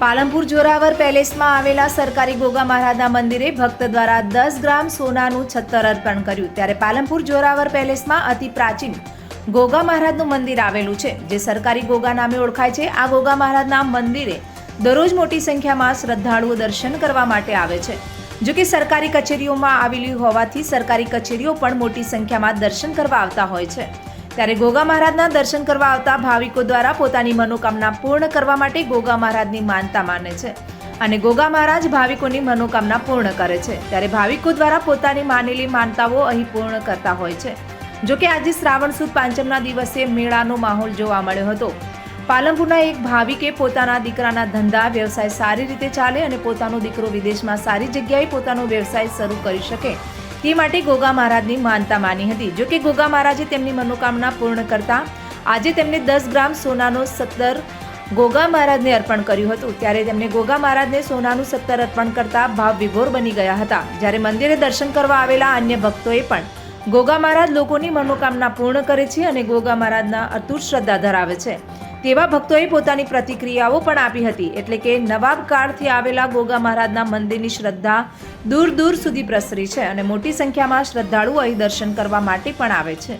પાલનપુર જોરાવર પેલેસમાં આવેલા સરકારી ગોગા મહારાજના મંદિરે ભક્ત દ્વારા દસ ગ્રામ સોનાનું છત્તર અર્પણ કર્યું. ત્યારે પાલનપુર જોરાવર પેલેસમાં અતિ પ્રાચીન ગોગા મહારાજનું મંદિર આવેલું છે, જે સરકારી ગોગા નામે ઓળખાય છે. આ ગોગા મહારાજના મંદિરે દરરોજ મોટી સંખ્યામાં શ્રદ્ધાળુઓ દર્શન કરવા માટે આવે છે. જો કે સરકારી કચેરીઓમાં આવેલી હોવાથી સરકારી કચેરીઓ પણ મોટી સંખ્યામાં દર્શન કરવા આવતા હોય છે. ત્યારે ગોગા મહારાજના દર્શન કરવા આવતા ભાવિકો દ્વારા પોતાની મનોકામના પૂર્ણ કરવા માટે ગોગા મહારાજની માનતા માને છે. અને ગોગા મહારાજ ભાવિકોની મનોકામના પૂર્ણ કરે છે. ત્યારે ભાવિકો દ્વારા પોતાની માનેલી માનતાઓ અહીં પૂર્ણ કરતા હોય છે. જો કે આજે શ્રાવણ સુદ પાંચમના દિવસે મેળાનો માહોલ જોવા મળ્યો હતો. પાલનપુરના એક ભાવિકે પોતાના દીકરાના ધંધા, વ્યવસાય સારી રીતે ચાલે અને પોતાનો દીકરો વિદેશમાં સારી જગ્યાએ પોતાનો વ્યવસાય શરૂ કરી શકે. તે માટે ગોગા મહારાજની માનતા માની હતી. જો કે ગોગા મહારાજે તેમની મનોકામના પૂર્ણ કરતા આજે તેમને દસ ગ્રામ સોનાનો સત્તર ગોગા મહારાજને અર્પણ કર્યું હતું. ત્યારે તેમને ગોગા મહારાજને સોનાનું સત્તર અર્પણ કરતા ભાવ વિભોર બની ગયા હતા. જ્યારે મંદિરે દર્શન કરવા આવેલા અન્ય ભક્તોએ પણ ગોગા મહારાજ લોકોની મનોકામના પૂર્ણ કરે છે અને ગોગા મહારાજના અતુટ શ્રદ્ધા ધરાવે છે. તેવા ભક્તોએ પોતાની પ્રતિક્રિયાઓ પણ આપી હતી. એટલે કે નવાબ કાળથી આવેલા ગોગા મહારાજના મંદિરની શ્રદ્ધા દૂર દૂર સુધી પ્રસરી છે અને મોટી સંખ્યામાં શ્રદ્ધાળુઓ અહીં દર્શન કરવા માટે પણ આવે છે.